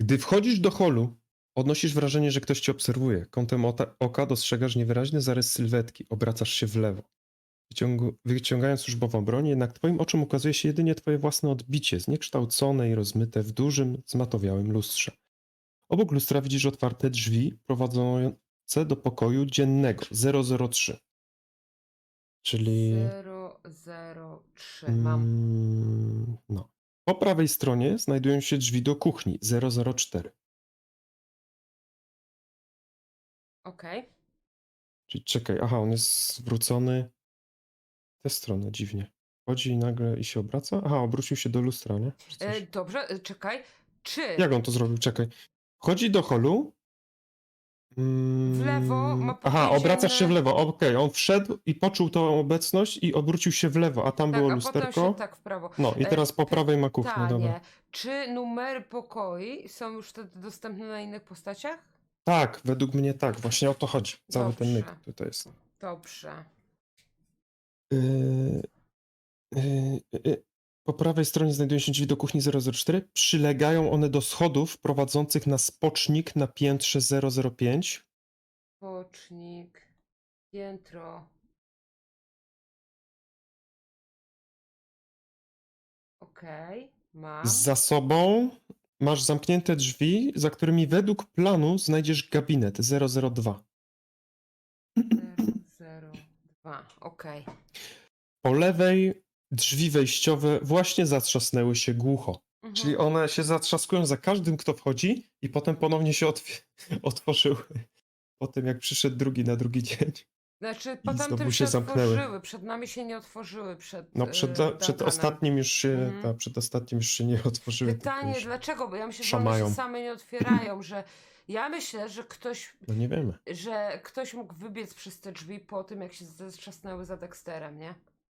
Gdy wchodzisz do holu, odnosisz wrażenie, że ktoś cię obserwuje. Kątem oka dostrzegasz niewyraźny zarys sylwetki. Obracasz się w lewo. Wyciągu- wyciągając służbową broń, jednak twoim oczom ukazuje się jedynie twoje własne odbicie, zniekształcone i rozmyte w dużym, zmatowiałym lustrze. Obok lustra widzisz otwarte drzwi prowadzące do pokoju dziennego 003. Czyli... 003. Mam. Mm, no. Po prawej stronie znajdują się drzwi do kuchni 004. Okej. Czyli czekaj, aha, on jest zwrócony w tę stronę, dziwnie. Chodzi nagle i się obraca? Aha, obrócił się do lustra, nie? Czy E, coś? Dobrze, e, czekaj. Czy Jak on to zrobił? Czekaj. Wchodzi do holu. W lewo Mm, ma Aha, obracasz się w lewo. Okej, on wszedł i poczuł tą obecność i obrócił się w lewo, a tam tak, było a potem lusterko. się tak w prawo. No i E, teraz po prawej ma kuchnię, Pytanie, dobra. czy numery pokoi są już wtedy dostępne na innych postaciach? Tak, według mnie tak, właśnie o to chodzi. Cały ten myk Dobrze. tutaj jest. Dobrze. Yy, yy, yy. Po prawej stronie znajdują się drzwi do kuchni 004. Przylegają one do schodów prowadzących na spocznik na piętrze 005. Pocznik, piętro. Okej, mam. Za sobą masz zamknięte drzwi, za którymi według planu znajdziesz gabinet 002. 002. Okej. Po lewej drzwi wejściowe właśnie zatrzasnęły się głucho. Mhm. Czyli one się zatrzaskują za każdym, kto wchodzi i potem ponownie się otw- otworzyły. Po tym, jak przyszedł drugi na drugi dzień. Znaczy, i po tamtym znowu się się zamknęły. otworzyły, przed nami się nie otworzyły, przed No przed, e, przed ostatnim już się, Mhm. ta, przed ostatnim już się nie otworzyły. tylko Pytanie, już- dlaczego? Bo ja myślę, że one się szamają. same nie otwierają, że ja myślę, że ktoś, No nie wiemy. że ktoś mógł wybiec przez te drzwi po tym, jak się zatrzasnęły za Dexterem, nie?